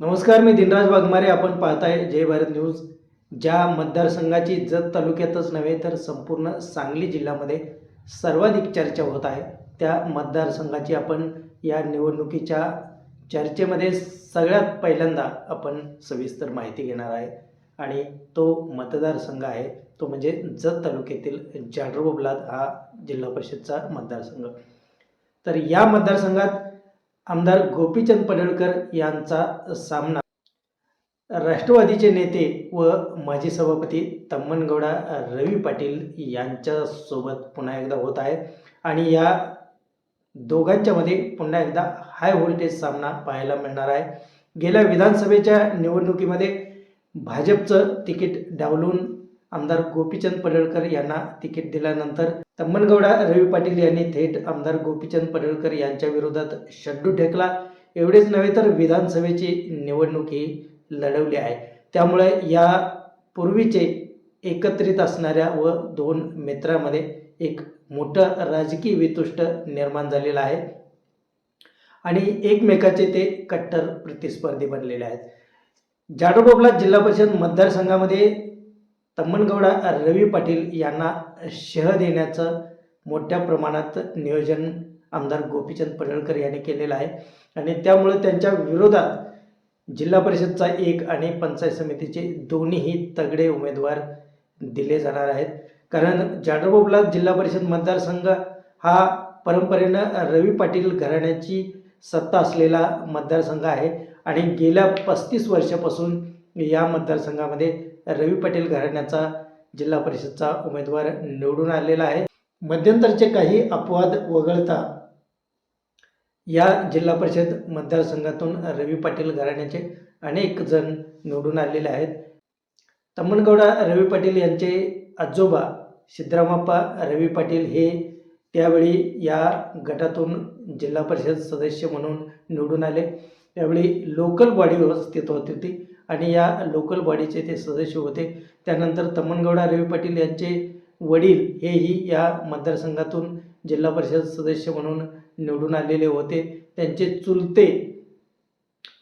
नमस्कार मी दिनराज वाघमारे. आपण पाहताय जय भारत न्यूज. ज्या मतदारसंघाची जत तालुक्यातच नव्हे तर संपूर्ण सांगली जिल्ह्यामध्ये सर्वाधिक चर्चा होत आहे. त्या मतदारसंघाची आपण या निवडणुकीच्या चर्चेमध्ये सगळ्यात पहिल्यांदा आपण सविस्तर माहिती घेणार आहे. आणि तो मतदारसंघ आहे तो म्हणजे जत तालुक्यातील जाडरोबलाद हा जिल्हा परिषदचा मतदारसंघ. तर या मतदारसंघात आमदार गोपीचंद पडळकर यांचा सामना. राष्ट्रवादीचे नेते व माजी सभापती तम्मनगौडा रवी पाटील यांच्यासोबत पुन्हा एकदा होत आहे. आणि या दोघांच्यामध्ये पुन्हा एकदा हाय व्होल्टेज सामना पाहायला मिळणार आहे. गेल्या विधानसभेच्या निवडणुकीमध्ये भाजपचं तिकीट डावलून आमदार गोपीचंद पडळकर यांना तिकीट दिल्यानंतर तम्मनगौडा रवी पाटील यांनी थेट आमदार गोपीचंद पडळकर यांच्या विरोधात शड्डू ठेकला एवढेच नव्हे तर विधानसभेची निवडणूक ही लढवली आहे. त्यामुळे या पूर्वीचे एकत्रित असणाऱ्या व दोन मित्रामध्ये एक मोठं राजकीय वितुष्ट निर्माण झालेलं आहे. आणि एकमेकाचे ते कट्टर प्रतिस्पर्धी बनलेले आहेत. जाडोबाबला जिल्हा परिषद मतदारसंघामध्ये तम्मनगौडा रवी पाटील यांना शह देण्याचं मोठ्या प्रमाणात नियोजन आमदार गोपीचंद पडळकर यांनी केलेलं आहे. आणि त्यामुळे त्यांच्या विरोधात जिल्हा परिषदचा एक आणि पंचायत समितीचे दोन्हीही तगडे उमेदवार दिले जाणार आहेत. कारण जाडरबोबला जिल्हा परिषद मतदारसंघ हा परंपरेनं रवी पाटील घराण्याची सत्ता असलेला मतदारसंघ आहे. आणि गेल्या पस्तीस वर्षापासून या मतदारसंघामध्ये रवी पाटील घराण्याचा जिल्हा परिषदचा उमेदवार निवडून आलेला आहे. मध्यंतरचे काही अपवाद वगळता या जिल्हा परिषद मतदारसंघातून रवी पाटील घराण्याचे अनेक जण निवडून आलेले आहेत. तमणगौडा रवी पाटील यांचे आजोबा सिद्धरामाप्पा रवी पाटील हे त्यावेळी या गटातून जिल्हा परिषद सदस्य म्हणून निवडून आले. त्यावेळी लोकल बॉडी व्यवस्थित होत होती आणि या लोकल बॉडीचे ते सदस्य होते. त्यानंतर तमनगौडा रवी पाटील यांचे वडील हेही या मतदारसंघातून जिल्हा परिषद सदस्य म्हणून निवडून आलेले होते. त्यांचे चुलते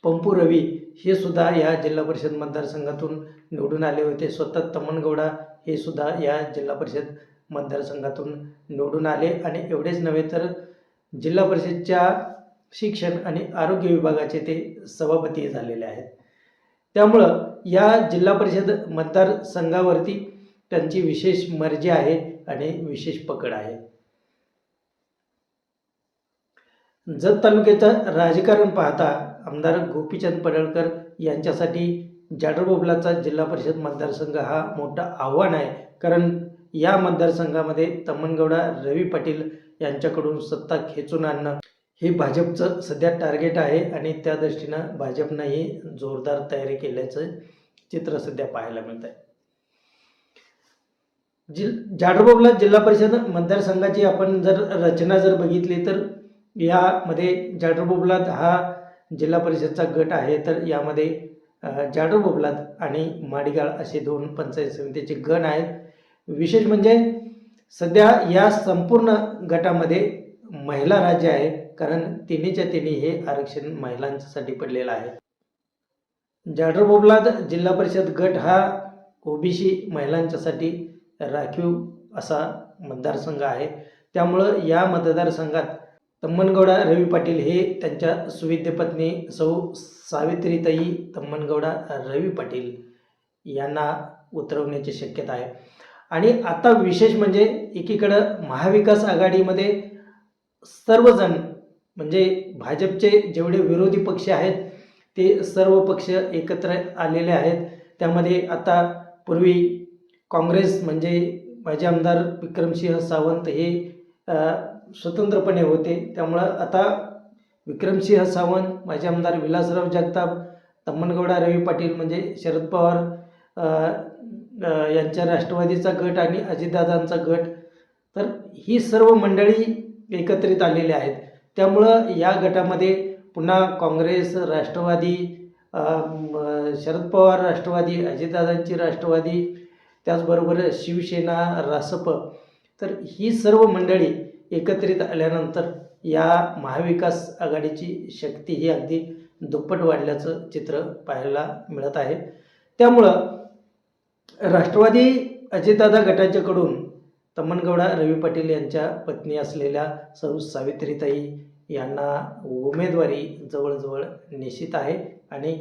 पंपू रवी हे सुद्धा या जिल्हा परिषद मतदारसंघातून निवडून आले होते. स्वतः तमनगौडा हे सुद्धा या जिल्हा परिषद मतदारसंघातून निवडून आले. आणि एवढेच नव्हे तर जिल्हा परिषदच्या शिक्षण आणि आरोग्य विभागाचे ते सभापती झालेले आहेत. त्यामुळं या जिल्हा परिषद मतदारसंघावरती त्यांची विशेष मर्जी आहे आणि विशेष पकड आहे. जत तालुक्याचं राजकारण पाहता आमदार गोपीचंद पडळकर यांच्यासाठी जाडरबोबलाचा जिल्हा परिषद मतदारसंघ हा मोठा आव्हान आहे. कारण या मतदारसंघामध्ये तमनगौडा रवी पाटील यांच्याकडून सत्ता खेचून आणणं हे भाजपचं सध्या टार्गेट आहे आणि त्या दृष्टीनं भाजपनंही जोरदार तयारी केल्याचं चित्र सध्या पाहायला मिळत आहे जिल जाडरबोबला जिल्हा परिषद मतदारसंघाची आपण जर रचना जर बघितली तर यामध्ये जाडरबोबलाद हा जिल्हा परिषदचा गट आहे. तर यामध्ये जाडरबोबलाद आणि माडिगाळ असे दोन पंचायत समितीचे गण आहेत. विशेष म्हणजे सध्या या संपूर्ण गटामध्ये महिला राज्य आहे. कारण तिन्हीच्या तिन्ही हे आरक्षण महिलांसाठी पडलेलं आहे. जाडरबोबलाद जिल्हा परिषद गट हा ओबीसी महिलांच्यासाठी राखीव असा मतदारसंघ आहे. त्यामुळं या मतदारसंघात तम्मनगौडा रवी पाटील हे त्यांच्या सुविद्य पत्नी सौ सावित्रीताई तम्मनगौडा रवी पाटील यांना उतरवण्याची शक्यता आहे. आणि आता विशेष म्हणजे एकीकडं महाविकास आघाडीमध्ये सर्वजण म्हणजे भाजपचे जेवढे विरोधी पक्ष आहेत ते सर्व पक्ष एकत्र आलेले आहेत. त्यामध्ये आता पूर्वी काँग्रेस म्हणजे माजी आमदार विक्रमसिंह सावंत हे स्वतंत्रपणे होते. त्यामुळं आता विक्रमसिंह सावंत माजी आमदार विलासराव जगताप तम्मनगौडा रवी पाटील म्हणजे शरद पवार यांच्या राष्ट्रवादीचा गट आणि अजितदादांचा गट. तर ही सर्व मंडळी एकत्रित आलेली आहेत. त्यामुळं या गटामध्ये पुन्हा काँग्रेस राष्ट्रवादी शरद पवार राष्ट्रवादी अजितदादांची राष्ट्रवादी त्याचबरोबर शिवसेना रासप तर ही सर्व मंडळी एकत्रित आल्यानंतर या महाविकास आघाडीची शक्ती ही अगदी दुप्पट वाढल्याचं चित्र पाहायला मिळत आहे. त्यामुळं राष्ट्रवादी अजितदादा गटाच्याकडून तम्मनगौडा रवी पाटील यांच्या पत्नी असलेल्या सौ सावित्रीताई यांना उमेदवारी जवळजवळ निश्चित आहे आणि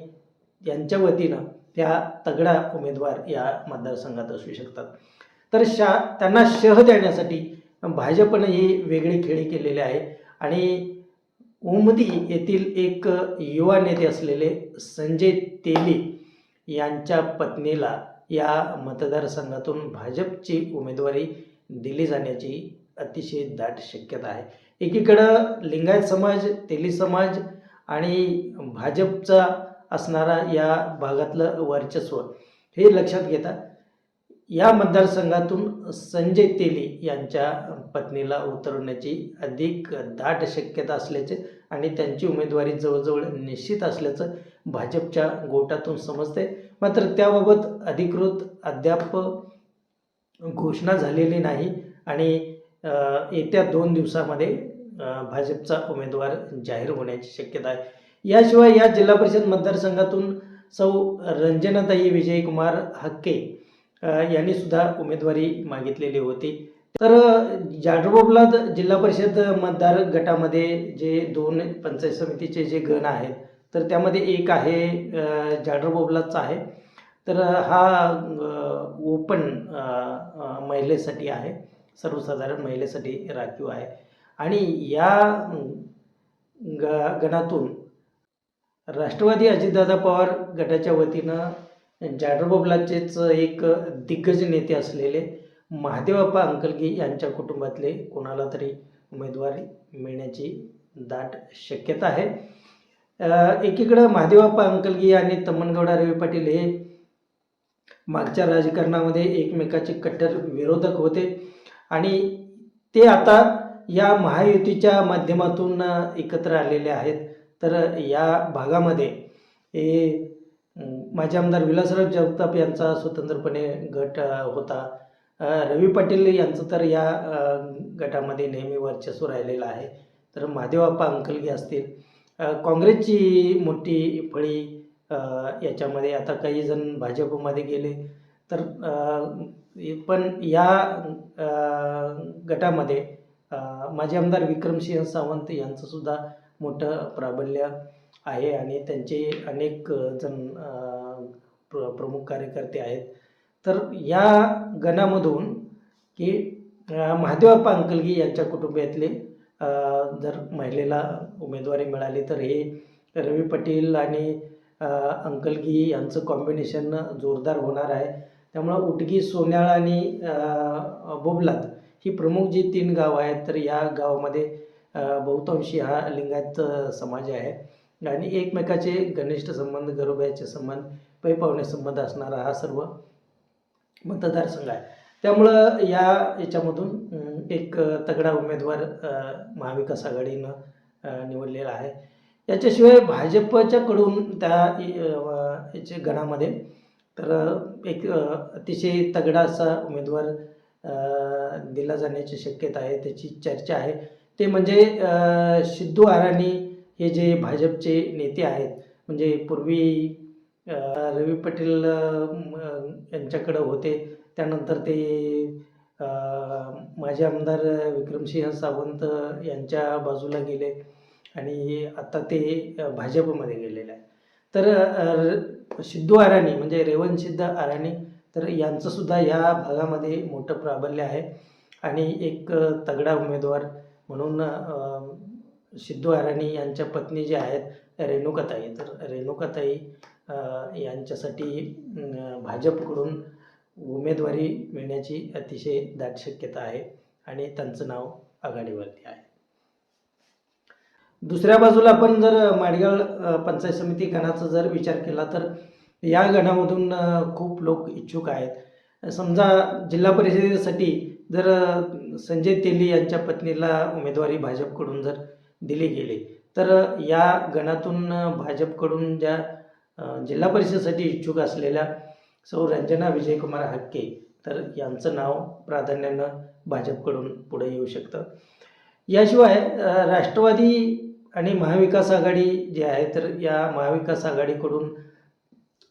यांच्या वतीनं त्या तगडा उमेदवार या मतदारसंघात असू शकतात. तर शा त्यांना शह देण्यासाठी भाजपनं ही वेगळी खेळी केलेली आहे आणि उमदी येथील एक युवा नेते असलेले संजय तेली यांच्या पत्नीला या मतदारसंघातून भाजपची उमेदवारी दिली जाण्याची अतिशय दाट शक्यता आहे. एकीकडं लिंगायत समाज तेली समाज आणि भाजपचा असणारा या भागातलं वर्चस्व हे लक्षात घेता या मतदारसंघातून संजय तेली यांच्या पत्नीला उतरवण्याची अधिक दाट शक्यता असल्याचे आणि त्यांची उमेदवारी जवळजवळ निश्चित असल्याचं भाजपच्या गोटातून समजते मात्र त्याबाबत अधिकृत अद्याप घोषणा झालेली नाही आणि येत्या दोन दिवसामध्ये भाजपचा उमेदवार जाहीर होण्याची शक्यता आहे. याशिवाय या जिल्हा परिषद मतदारसंघातून सौ रंजनाताई विजयकुमार हक्के यांनी सुद्धा उमेदवारी मागितलेली होती. तर जाडरोबला जिल्हा परिषद मतदार गटामध्ये जे दोन पंचायत समितीचे जे गण आहेत तर त्यामध्ये एक आहे जाडरबोबलाचा आहे. तर हा ओपन महिलेसाठी आहे. सर्वसाधारण महिलेसाठी राखीव आहे. आणि या ग गणातून राष्ट्रवादी अजितदादा पवार गटाच्या वतीनं जाडरबोबलाचेच एक दिग्गज नेते असलेले महादेवाप्पा अंकलगी यांच्या कुटुंबातले कोणाला तरी उमेदवारी मिळण्याची दाट शक्यता आहे. एकीकडं महादेवाप्पा अंकलगी आणि तम्मनगौडा रवी पाटील हे मागच्या राजकारणामध्ये एकमेकाचे कट्टर विरोधक होते. आणि ते आता या महायुतीच्या माध्यमातून एकत्र आलेले आहेत. तर या भागामध्ये हे माझे आमदार विलासराव जगताप यांचा स्वतंत्रपणे गट होता. रवी पाटील यांचं तर या गटामध्ये नेहमी वर्चस्व राहिलेलं आहे. तर महादेवाप्पा अंकलगी असतील. काँग्रेसची मोठी फळी याच्यामध्ये आता काही जण भाजपमध्ये गेले. तर पण या गटामध्ये माजी आमदार विक्रमसिंह सावंत यांचंसुद्धा मोठं प्राबल्य आहे आणि त्यांचे अनेक जण प्र प्रमुख कार्यकर्ते आहेत. तर या गणामधून की अ, महादेवाप्पा अंकलगी यांच्या कुटुंबियातले जर महिलेला उमेदवारी मिळाली तर हे रवी पाटील आणि अंकलगी यांचं कॉम्बिनेशन जोरदार होणार आहे. त्यामुळं उटगी सोन्याळ आणि बोबलात ही प्रमुख जी तीन गावं आहेत तर या गावामध्ये बहुतांशी हा लिंगायत समाज आहे. आणि एकमेकाचे घनिष्ठ संबंध घरोब्याचे संबंध पै पाहुणे संबंध असणारा हा सर्व मतदारसंघ आहे. त्यामुळं या याच्यामधून एक तगडा उमेदवार महाविकास आघाडीनं निवडलेला आहे. याच्याशिवाय भाजपच्याकडून त्या याचे गणामध्ये तर एक अतिशय तगडा असा उमेदवार दिला जाण्याची शक्यता आहे त्याची चर्चा आहे. ते म्हणजे सिद्धू आराणी हे जे भाजपचे नेते आहेत म्हणजे पूर्वी रवी पाटील यांच्याकडं होते त्यानंतर ते माजी आमदार विक्रमसिंह सावंत यांच्या बाजूला गेले. आणि आता ते भाजपमध्ये गेलेले आहे. तर सिद्धू आराणी म्हणजे रेवणसिद्ध आराणी तर यांचंसुद्धा या भागामध्ये मोठं प्राबल्य आहे. आणि एक तगडा उमेदवार म्हणून सिद्धू आराणी यांच्या पत्नी जे आहेत रेणुकाताई तर रेणुकाताई यांच्यासाठी भाजपकडून उमेदवारी मिळण्याची अतिशय दाट शक्यता आहे. आणि त्यांचं नाव आघाडीवरती आहे. दुसऱ्या बाजूला आपण जर माडगाव पंचायत समिती गणाचा जर विचार केला तर या गणामधून खूप लोक इच्छुक आहेत. समजा जिल्हा परिषदेसाठी जर संजय तेली यांच्या पत्नीला उमेदवारी भाजपकडून जर दिली गेली तर या गणातून भाजपकडून ज्या जिल्हा परिषदेसाठी इच्छुक असलेल्या सौ रंजना विजयकुमार हक्के तर यांचं नाव प्राधान्यानं भाजपकडून पुढे येऊ शकतं. याशिवाय राष्ट्रवादी आणि महाविकास आघाडी जी आहे तर या महाविकास आघाडीकडून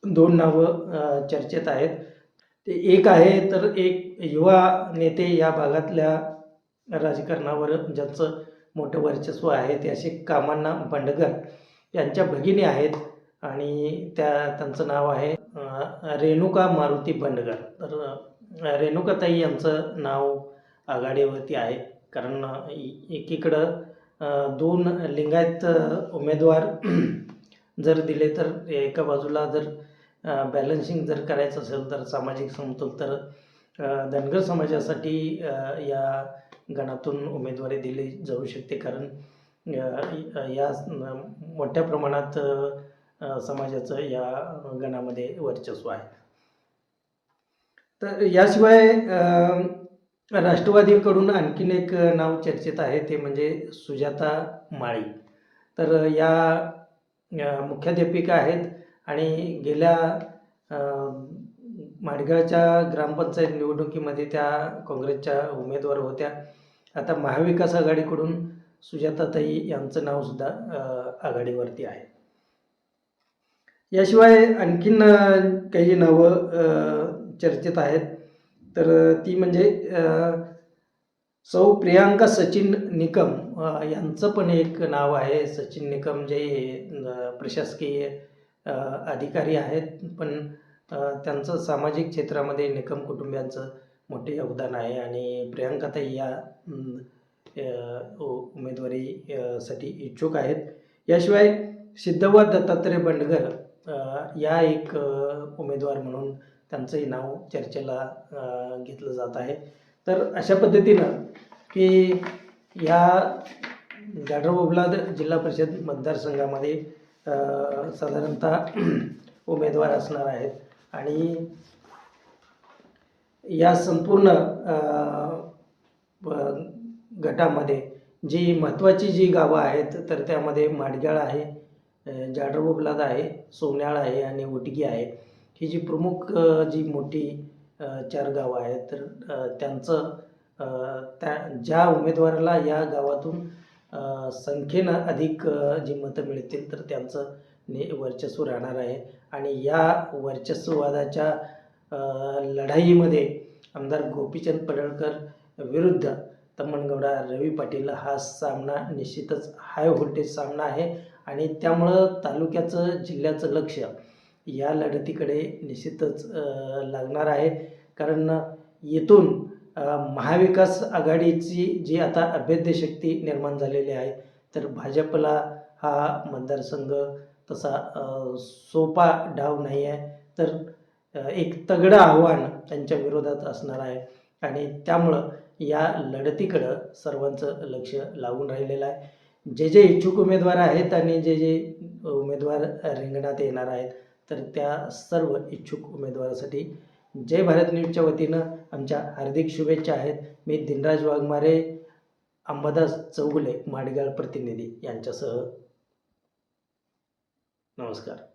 दोन नावं चर्चेत आहेत. ते एक आहे तर एक युवा नेते या भागातल्या राजकारणावर ज्यांचं मोठं वर्चस्व आहे ते असे कामांना बंडगर यांच्या भगिनी आहेत आणि त्या त्यांचं नाव आहे रेणुका मारुती बंडगर. तर रेणुकाताई यांचं नाव आघाडीवरती आहे कारण एकीकडं दोन लिंगायत उमेदवार जर दिले तर एका बाजूला जर बॅलन्सिंग जर करायचं असेल तर सामाजिक समतोल तर धनगर समाजासाठी या गणातून उमेदवारी दिली जाऊ शकते. कारण या मोठ्या प्रमाणात समाजाचं या गणामध्ये वर्चस्व आहे. तर याशिवाय राष्ट्रवादीकडून आणखीन एक नाव चर्चेत आहे ते म्हणजे सुजाता माळी. तर या मुख्याध्यापिका आहेत आणि गेल्या माडगावच्या माडगाळच्या ग्रामपंचायत निवडणुकीमध्ये त्या काँग्रेसच्या उमेदवार होत्या. आता महाविकास आघाडीकडून सुजाताताई यांचं नावसुद्धा आघाडीवरती आहे. याशिवाय आणखीन काही नावं चर्चेत आहेत. तर ती म्हणजे सौ प्रियांका सचिन निकम यांचं पण एक नाव आहे. सचिन निकम जे प्रशासकीय अधिकारी आहेत. पण त्यांचं सामाजिक क्षेत्रामध्ये निकम कुटुंबियांचं मोठे योगदान आहे. आणि प्रियांकाताई या उमेदवारीसाठी उमेदवारी साठी इच्छुक आहेत. याशिवाय सिद्धवा दत्तात्रय बंडगर या एक उमेदवार म्हणून त्यांचंही नाव चर्चेला घेतलं जात आहे. तर अशा पद्धतीनं की या गाढवबुबलाद जिल्हा परिषद मतदारसंघामध्ये साधारणतः उमेदवार असणार आहेत. आणि या संपूर्ण गटामध्ये जी महत्त्वाची जी गावं आहेत तर त्यामध्ये माडगाळ आहे जाडरबोबलाद आहे सोन्याळ आहे आणि उटगी आहे. ही जी प्रमुख जी मोठी चार गावं आहेत तर त्यांचं त्या ज्या उमेदवाराला या गावातून संख्येनं अधिक जी मतं मिळतील तर त्यांचं ने वर्चस्व राहणार आहे. आणि या वर्चस्ववादाच्या लढाईमध्ये आमदार गोपीचंद पडळकर विरुद्ध तमनगौडा रवी पाटील हा सामना निश्चितच हाय व्होल्टेज सामना आहे. आणि त्यामुळं तालुक्याचं जिल्ह्याचं लक्ष या लढतीकडे निश्चितच लागणार आहे. कारण येथून महाविकास आघाडीची जी आता अभेद्य शक्ती निर्माण झालेली आहे तर भाजपला हा मतदारसंघ तसा सोपा डाव नाही आहे. तर एक तगडं आव्हान त्यांच्या विरोधात असणार आहे. आणि त्यामुळं या लढतीकडं सर्वांचं लक्ष लागून राहिलेलं आहे. जे जे इच्छुक उमेदवार आहेत आणि जे जे उमेदवार रिंगणात येणार आहेत तर त्या सर्व इच्छुक उमेदवारासाठी जय भारत न्यूजच्या वतीनं आमच्या हार्दिक शुभेच्छा आहेत. मी दिनराज वाघमारे अंबादास चौगुले माडगाळ प्रतिनिधी यांच्यासह. नमस्कार.